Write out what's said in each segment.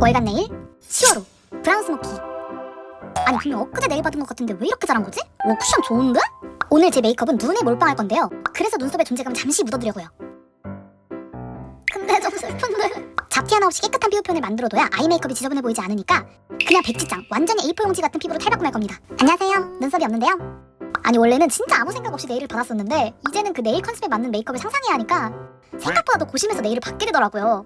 월간 네일? 시어로. 브라운 스모키. 아니 분명 엊그제 네일 받은 것 같은데 왜 이렇게 잘한 거지? 오 쿠션 좋은데? 오늘 제 메이크업은 눈에 몰빵할 건데요. 그래서 눈썹의 존재감을 잠시 묻어두려고요. 근데 좀 슬픈데. 잡티 하나 없이 깨끗한 피부 표현을 만들어둬야 아이 메이크업이 지저분해 보이지 않으니까 그냥 백지장 완전히 A4 용지 같은 피부로 탈바꿈할 겁니다. 안녕하세요. 눈썹이 없는데요. 아니 원래는 진짜 아무 생각 없이 네일을 받았었는데 이제는 그 네일 컨셉에 맞는 메이크업을 상상해야 하니까 생각보다 더 고심해서 네일을 받게 되더라고요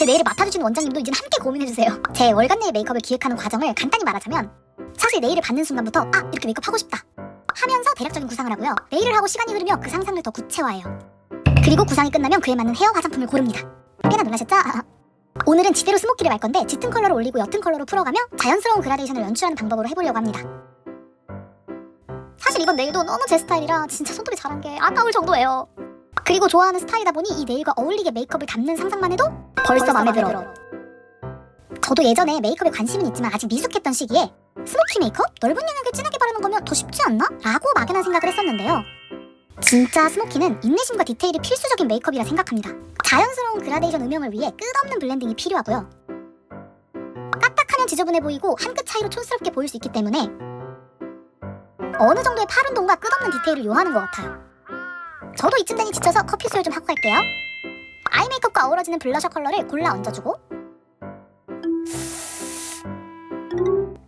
제 네일을 맡아주신 원장님도 이제 함께 고민해주세요. 제 월간 네일 메이크업을 기획하는 과정을 간단히 말하자면 사실 네일을 받는 순간부터 아 이렇게 메이크업 하고 싶다 하면서 대략적인 구상을 하고요. 네일을 하고 시간이 흐르며 그 상상을 더 구체화해요. 그리고 구상이 끝나면 그에 맞는 헤어 화장품을 고릅니다. 꽤나 놀라셨죠? 오늘은 지대로 스모키를 말 건데 짙은 컬러를 올리고 옅은 컬러로 풀어가며 자연스러운 그라데이션을 연출하는 방법으로 해보려고 합니다. 사실 이번 네일도 너무 제 스타일이라 진짜 손톱이 자란 게 아까울 정도예요. 그리고 좋아하는 스타일이다 보니 이 네일과 어울리게 메이크업을 담는 상상만 해도 벌써, 마음에 들어. 저도 예전에 메이크업에 관심은 있지만 아직 미숙했던 시기에 스모키 메이크업? 넓은 영역을 진하게 바르는 거면 더 쉽지 않나? 라고 막연한 생각을 했었는데요. 진짜 스모키는 인내심과 디테일이 필수적인 메이크업이라 생각합니다. 자연스러운 그라데이션 음영을 위해 끝없는 블렌딩이 필요하고요. 까딱하면 지저분해 보이고 한 끗 차이로 촌스럽게 보일 수 있기 때문에 어느 정도의 팔 운동과 끝없는 디테일을 요하는 것 같아요. 저도 이쯤 되니 지쳐서 커피 수혈 좀 하고 갈게요. 아이 메이크업과 어우러지는 블러셔 컬러를 골라 얹어주고.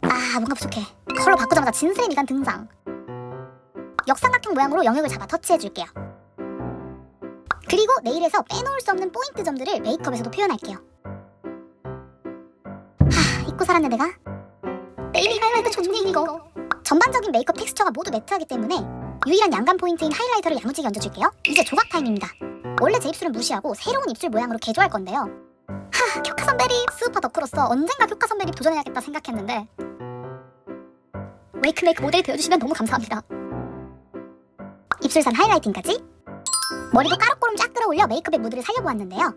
아 뭔가 부족해. 컬러 바꾸자마자 진슬의 미간 등장. 역삼각형 모양으로 영역을 잡아 터치해줄게요. 그리고 네일에서 빼놓을 수 없는 포인트 점들을 메이크업에서도 표현할게요. 하 잊고 살았네 내가. 네일 하이라이터 좋니 이거. 전반적인 메이크업 텍스처가 모두 매트하기 때문에 유일한 양감 포인트인 하이라이터를 야무지게 얹어줄게요 이제 조각 타임입니다 원래 제 입술은 무시하고 새로운 입술 모양으로 개조할 건데요 하, 교카 선배립 스우파 덕후로서 언젠가 교카 선배립 도전해야겠다 생각했는데 웨이크메이크 모델 배워주시면 너무 감사합니다. 입술선 하이라이팅까지 머리도 까락고름 쫙 끌어올려 메이크업의 무드를 살려보았는데요.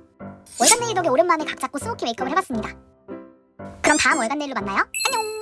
월간 네일 덕에 오랜만에 각 잡고 스모키 메이크업을 해봤습니다. 그럼 다음 월간 네일로 만나요. 안녕!